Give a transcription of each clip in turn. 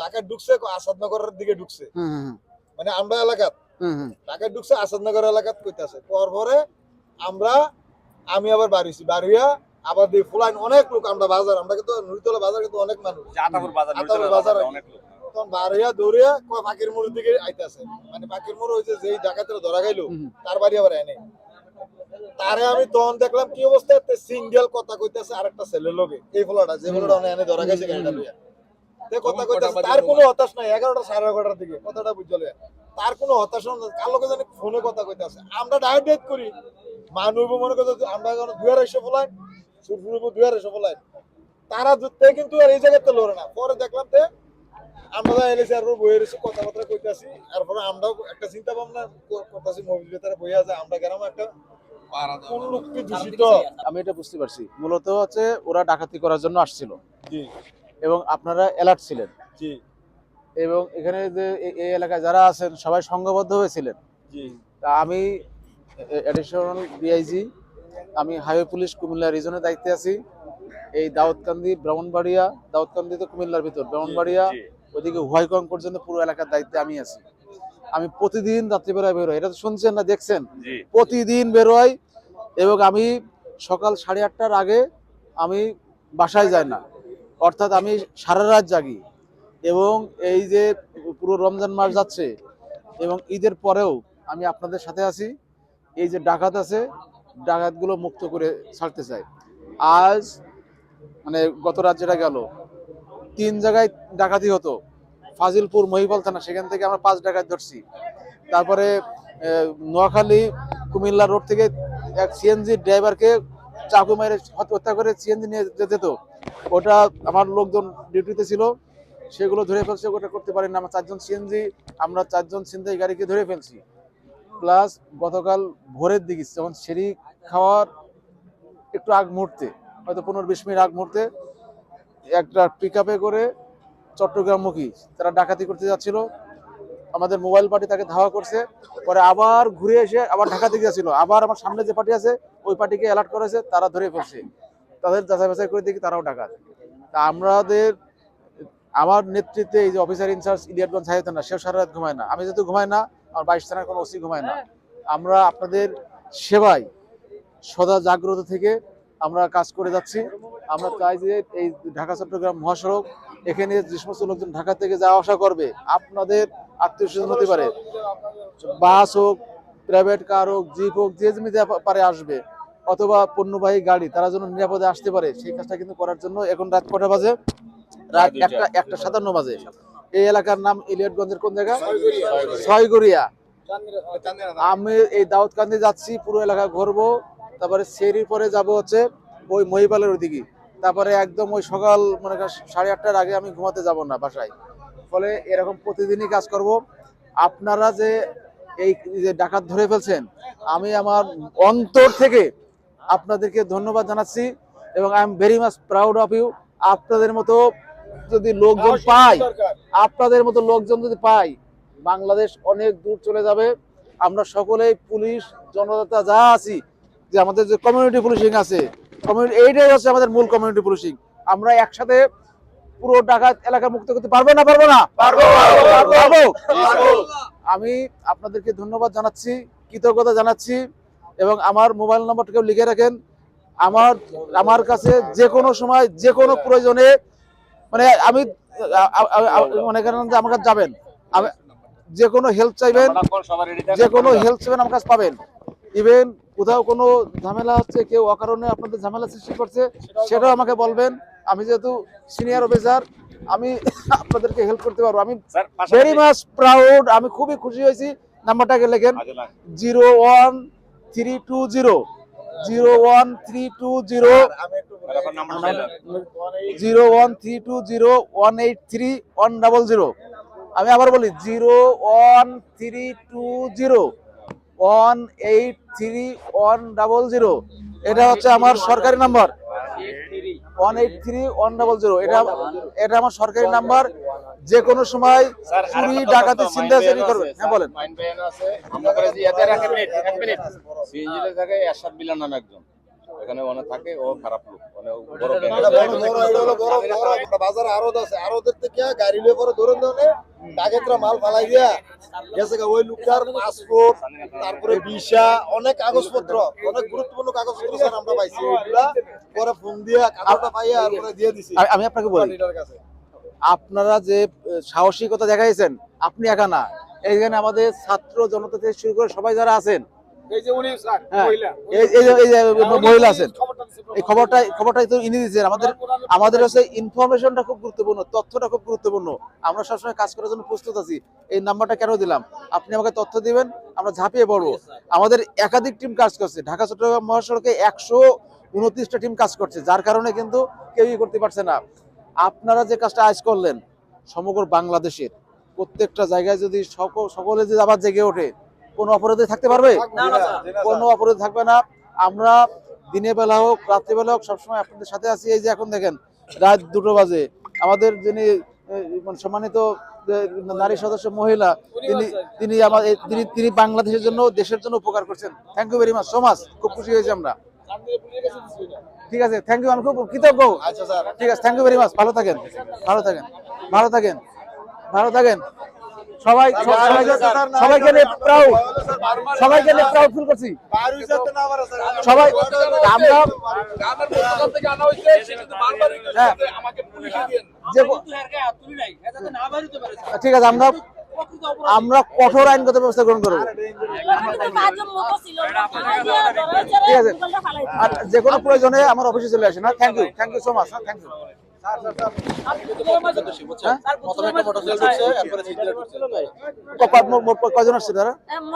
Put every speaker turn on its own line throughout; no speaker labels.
ঢাকায় ঢুকছে আসাদনগরের দিকে ঢুকছে। মানে আমরা এলাকাত
হুম হুম।
ঢাকায় ঢুকছে আসাদনগর এলাকাত কইতাছে। পর পরে আমরা আমি আবার বাড়িছি বাড়িয়া আবার দিয়ে ফুলাইন অনেক লোক আমরা বাজার আমরা কিন্তু নুরিতলা বাজার কিন্তু অনেক মানুষ।
আতাপুর বাজার অনেক লোক।
তখন বাড়িয়া দৌড়িয়া কয় ফাঁকির মোড়ের দিকে আইতাছে। মানে ফাঁকির মোড় হয়েছে যেই ডাকাতের ধরা গাইলো
হুম।
তার বাড়ি আবার এনে তারে আমি তখন দেখলাম কি অবস্থা সিঙ্গেল কথা কইতাছে আরেকটা ছেলের লোকে এই ফলাটা যে ফলাটা অনেক এনে ধরা গেছে গাড়িটা লইয়া। তার কোনো হতাশ নাই এগারোটা সাড়ে এগারোটার দিকে কথাটা বুঝতে লইয়া তার কোনো হতাশ কার লোকে জানি ফোনে কথা কইতাছে আমরা ডাইরেক্ট ডেট করি। মানুষ মনে করতে আমরা এখন দুই আড়াইশো ফলাই সুরফুরবো দুই আড়াইশো ফলাই তারা তে কিন্তু আর এই জায়গাতে লড়ে না। পরে দেখলাম তে আমরা এলেছি আর বইয়ে রয়েছি কথাবার্তা কইতাছি তারপরে আমরাও একটা চিন্তা ভাবনা করতাছি মোবাইল ভেতরে বইয়া যায় আমরা গ্রামে একটা
আমি এটা বুঝতে পারছি। মূলত হচ্ছে ওরা ডাকাতি করার জন্য আসছিল।
জি।
এবং আপনারা অ্যালার্ট ছিলেন।
জি।
এবং এখানে যে এই এলাকায় যারা আছেন সবাই সংঘবদ্ধ হয়েছিলেন।
জি।
তা আমি অ্যাডিশনাল ডিআইজি আমি হাইওয়ে পুলিশ কুমিল্লা রিজনের দায়িত্বে আছি। এই দাউদকান্দি ব্রাহ্মণবাড়িয়া দাউদকান্দি তো কুমিল্লার ভিতর ব্রাহ্মণবাড়িয়া
জি,
ওইদিকে হুয়াইকং পর্যন্ত পুরো এলাকার দায়িত্বে আমি আছি। আমি প্রতিদিন রাত্রিবেলায় বেরোই এটা তো শুনছেন না দেখছেন? প্রতিদিন বেরোয় এবং আমি সকাল সাড়ে আটটার আগে আমি বাসায় যাই না। অর্থাৎ আমি সারা রাত জাগি এবং এই যে পুরো রমজান মাস যাচ্ছে এবং ঈদের পরেও আমি আপনাদের সাথে আছি। এই যে ডাকাত আছে, ডাকাতগুলো মুক্ত করে ছাড়তে চাই আজ মানে গত রাত যেটা গেল, তিন জায়গায় ডাকাতি হতো। ফাজিলপুর মহিপাল থানা, সেখান থেকে আমরা পাঁচ ডাকাত ধরছি। তারপরে নোয়াখালী, কুমিল্লা রোড থেকে এক সিএনজি ড্রাইভারকে চাকু মেরে হত- হত্যা করে সিএনজি নিয়ে যেত ওটা আমার লোকজন ডিউটিতে ছিল, সেগুলো ধরে ফেলছে, ওটা করতে পারি না। আমরা চারজন সিএনজি, আমরা চারজন ছিনতাই গাড়িকে ধরে ফেলছি। প্লাস গতকাল ভোরের দিকে যখন সেরি খাওয়ার একটু আগ মুহূর্তে, হয়তো পনেরো বিশ মিনিট আগ মুহূর্তে, একটা পিক করে চট্টগ্রামমুখী, তারা ডাকাতি করতে যাচ্ছিল। আমাদের মোবাইল পার্টি তাকে ধাওয়া করছে। পরে আবার ঘুরে এসে আবার ঢাকা দিকে যাচ্ছিল। আবার আমার সামনে যে পার্টি আছে, ওই পার্টিকে অ্যালার্ট করেছে, তারা ধরে ফেলছে। তাদের যাচাই বাছাই করে দেখি তারাও ডাকাত তা আমাদের আমার নেতৃত্বে এই যে অফিসার ইনচার্জ ইলিয়াটগঞ্জ সাহেব থানা, সেও সারা রাত ঘুমায় না। আমি যেহেতু ঘুমাই না, আমার বাইশ থানার কোনো ওসি ঘুমায় না। আমরা আপনাদের সেবায় সদা জাগ্রত থেকে আমরা কাজ করে যাচ্ছি। আমরা চাই যে এই ঢাকা চট্টগ্রাম মহাসড়ক, এখানে যে সমস্ত লোকজন ঢাকা থেকে যাওয়া আসা করবে, আপনাদের আত্মীয় স্বজন হতে পারে। বাস হোক প্রাইভেট কার হোক জিপ হোক, যে যেমিতে পারে আসবে। অথবা পণ্যবাহী গাড়ি তারা যেন নিরাপদে আসতে পারে সেই কাজটা কিন্তু করার জন্য এখন রাত কটা বাজে? রাত একটা একটা সাতান্ন বাজে। এই এলাকার নাম ইলিয়টগঞ্জের কোন জায়গা? ছয়গড়িয়া। আমি এই দাউদকান্দি যাচ্ছি পুরো এলাকা ঘুরবো তারপরে সেরির পরে যাব হচ্ছে ওই মহিপালের ওইদিকে। তারপরে একদম ওই সকাল মনে করেন সাড়ে আটটার আগে আমি ঘুমাতে যাব না বাসায়। ফলে এরকম প্রতিদিনই কাজ করব। আপনারা যে এই যে ডাকাত ধরে ফেলছেন আমি আমার অন্তর থেকে আপনাদেরকে ধন্যবাদ জানাচ্ছি এবং I am very much proud of you আপনাদের মতো যদি লোকজন পাই আপনাদের মতো লোকজন যদি পাই বাংলাদেশ অনেক দূর চলে যাবে। আমরা সকলেই পুলিশ জনতা যা আছি যে আমাদের যে কমিউনিটি পুলিশিং আছে কমিউনিটি এইটাই হচ্ছে আমাদের মূল কমিউনিটি পুলিশিং আমরা একসাথে পুরো ডাকাত এলাকা মুক্ত করতে পারব না পারব না? পারব? পারব। আমি আপনাদেরকে ধন্যবাদ জানাচ্ছি কৃতজ্ঞতা জানাচ্ছি। এবং আমার মোবাইল নম্বরটাকেও লিখে রাখেন। আমার আমার কাছে যে কোনো সময় যে কোনো প্রয়োজনে মানে আমি মনে করেন যে আমার কাছে যাবেন। আমি যে কোনো হেল্প চাইবেন। যে কোনো হেল্প চাইবেন আমার কাছে পাবেন। ইভেন কোথাও কোনো ঝামেলা হচ্ছে কেউ অকারণে আপনাদের ঝামেলা সৃষ্টি করছে সেটাও আমাকে বলবেন। আমি যেহেতু সিনিয়র অফিসার আমি আপনাদেরকে হেল্প করতে পারব। আমি ভেরি মাচ প্রাউড আমি খুবই খুশি হয়েছি। নাম্বারটাকে লেখেন zero one three two zero zero one three two zero. Zero one three two zero one eight three one double zero আমি আবার বলি zero one three two zero one eight three one double zero এটা হচ্ছে আমার সরকারি number one eight three one double zero এটা এটা আমার সরকারি নাম্বার যে কোনো সময়
স্যার,
চুরি ডাকাতি চিন্তা চেরি
ভাইয়ানো
হ্যাঁ বলেন
মাইন আছে। আমরা করে যে মিনিট, এক মিনিট। সিএনজিতে থাকে এরশাদ বিলাল নামে একজন। এখানে মানে থাকে ও খারাপ লোক মানে বড়
বাজারে আরত আছে। আরতের থেকে গাড়ি লিয়ে পরে ধরে মাল ফালাই দিয়া। গেছে ওই লোকটার পাসপোর্ট তারপরে ভিসা অনেক কাগজপত্র অনেক গুরুত্বপূর্ণ কাগজপত্র স্যার আমরা পাইছি ওইগুলা পরে ফোন দিয়া কাগজটা পাইয়া আর পরে দিয়ে দিছি।
আমি- আমি আপনাকে বলি আপনারা যে সাহসিকতা দেখাইছেন আপনি একা না। এইখানে আমাদের ছাত্র জনতা থেকে শুরু করে সবাই যারা আছেন
এই যে উনি স্যার। মহিলা।
এই এই যে- এই যে মহিলা আছেন।
খবরটা
খবরটা তো ইনি দিচ্ছেন আমাদের আমাদের হচ্ছে ইনফরমেশনটা খুব গুরুত্বপূর্ণ তথ্যটা খুব গুরুত্বপূর্ণ। আমরা সবসময় কাজ করার জন্য প্রস্তুত আছি। এই নাম্বারটা কেন দিলাম? আপনি আমাকে তথ্য দিবেন আমরা ঝাঁপিয়ে পড়ব। আমাদের একাধিক টিম কাজ করছে। ঢাকা চট্টগ্রাম মহাসড়কে একশো উনত্রিশটা টিম কাজ করছে যার কারণে কিন্তু কেউই করতে পারছে না। আপনারা যে কাজটা আজ করলেন সমগ্র বাংলাদেশের প্রত্যেকটা জায়গায় যদি সকল সকলে যদি আবার জেগে ওঠে কোনো অপরাধী থাকতে পারবে? কোনো অপরাধ থাকবে না। আমরা দিনের বেলা হোক রাত্রিবেলা হোক সবসময় আপনাদের সাথে আছি। এই যে এখন দেখেন রাত দুটো বাজে। আমাদের যিনি মানে সম্মানিত নারী সদস্য মহিলা তিনি তিনি আমাদের তিনি তিনি বাংলাদেশের জন্য দেশের জন্য উপকার করছেন। Thank you very much so much খুব খুশি হয়েছি আমরা। ঠিক আছে থ্যাংক ইউ আমি খুব কৃতজ্ঞ।
আচ্ছা স্যার।
ঠিক আছে থ্যাংক ইউ ভেরি মাচ ভালো থাকেন ভালো থাকেন ভালো থাকেন ভালো থাকেন। সবাই সবাইকে সবাইকে নিয়ে প্রাউড সবাইকে নিয়ে প্রাউড ফিল করছি। সবাই আমরা হ্যাঁ। ঠিক আছে আমরা আমরা কঠোর আইনগত ব্যবস্থা গ্রহণ করব। ঠিক আছে। আর যে কোনো প্রয়োজনে আমার অফিসে চলে আসেন না। Thank you thank you so much thank you কজন আসছে তারা?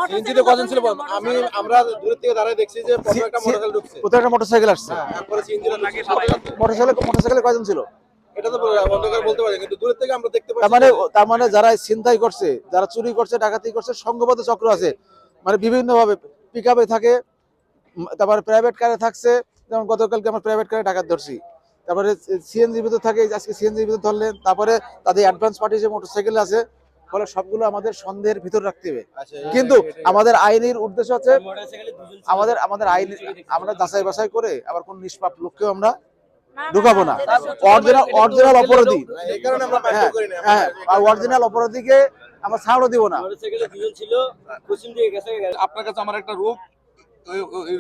সিএনজিতে কজন ছিল আমি আমরা দূর থেকে দাঁড়ায় দেখছি যে একটা মোটরসাইকেল ঢুকছে।
কোথাও একটা মোটরসাইকেল আসছে।
তারপরে সিএনজিটা নাকি
মোটরসাইকেল মোটরসাইকেলে কয়জন ছিল?
এটা তো বন্ধ করে বলতে পারি কিন্তু দূর থেকে আমরা দেখতে
তার মানে তার মানে যারা ছিনতাই করছে যারা চুরি করছে ডাকাতি করছে সংঘবদ্ধ চক্র আছে। মানে বিভিন্ন ভাবে পিক থাকে তারপরে প্রাইভেট কারে থাকছে যেমন গতকালকে আমরা প্রাইভেট কারে ডাকাত ধরছি। তারপরে সিএনজি ভিতর থাকে আজকে সিএনজি ভিতর ধরলেন তারপরে তাদের অ্যাডভান্স পার্টি যে মোটরসাইকেল আছে ফলে সবগুলো আমাদের সন্দেহের ভিতর রাখতে হবে। কিন্তু আমাদের আইনের উদ্দেশ্য হচ্ছে আমাদের আমাদের আইন আমরা যাচাই বাছাই করে আবার কোন নিষ্পাপ লোককেও আমরা ঢুকাবো না অরিজিনাল অরিজিনাল অপরাধী।
এই কারণে আমরা
হ্যাঁ
মাইন্ড করি না।
হ্যাঁ আর অরিজিনাল অপরাধীকে আমরা ছাড়ও দিব না।
আপনার কাছে আমার একটা রূপ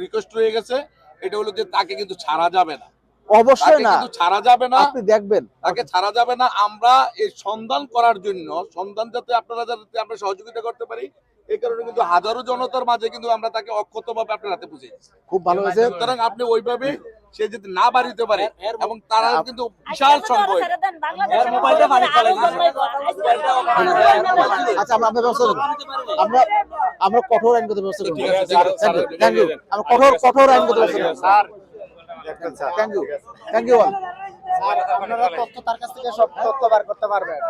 রিকোয়েস্ট রয়ে গেছে এটা হলো যে তাকে কিন্তু ছাড়া যাবে না।
অবশ্যই না।
ছাড়া যাবে না।
আপনি দেখবেন।
তাকে ছাড়া যাবে না। আমরা এই সন্ধান করার জন্য সন্ধান যাতে আপনারা যাতে আমরা সহযোগিতা করতে পারি এই কারণে কিন্তু হাজারো জনতার মাঝে কিন্তু আমরা তাকে অক্ষত ভাবে আপনার হাতে পুষে।
খুব ভালো হয়েছে।
সুতরাং আপনি ওইভাবে সে যদি না বাড়িতে পারে এবং তারা কিন্তু বিশাল সংখ্যক।
আচ্ছা আমরা আমরা ব্যবস্থা আমরা আমরা কঠোর আইনগত ব্যবস্থা করব। আমরা কঠোর কঠোর আইনগত ব্যবস্থা নেব থ্যাংক ইউ থ্যাংক ইউ
আপনারা তথ্য তার কাছ থেকে সব তথ্য বার করতে পারবেন।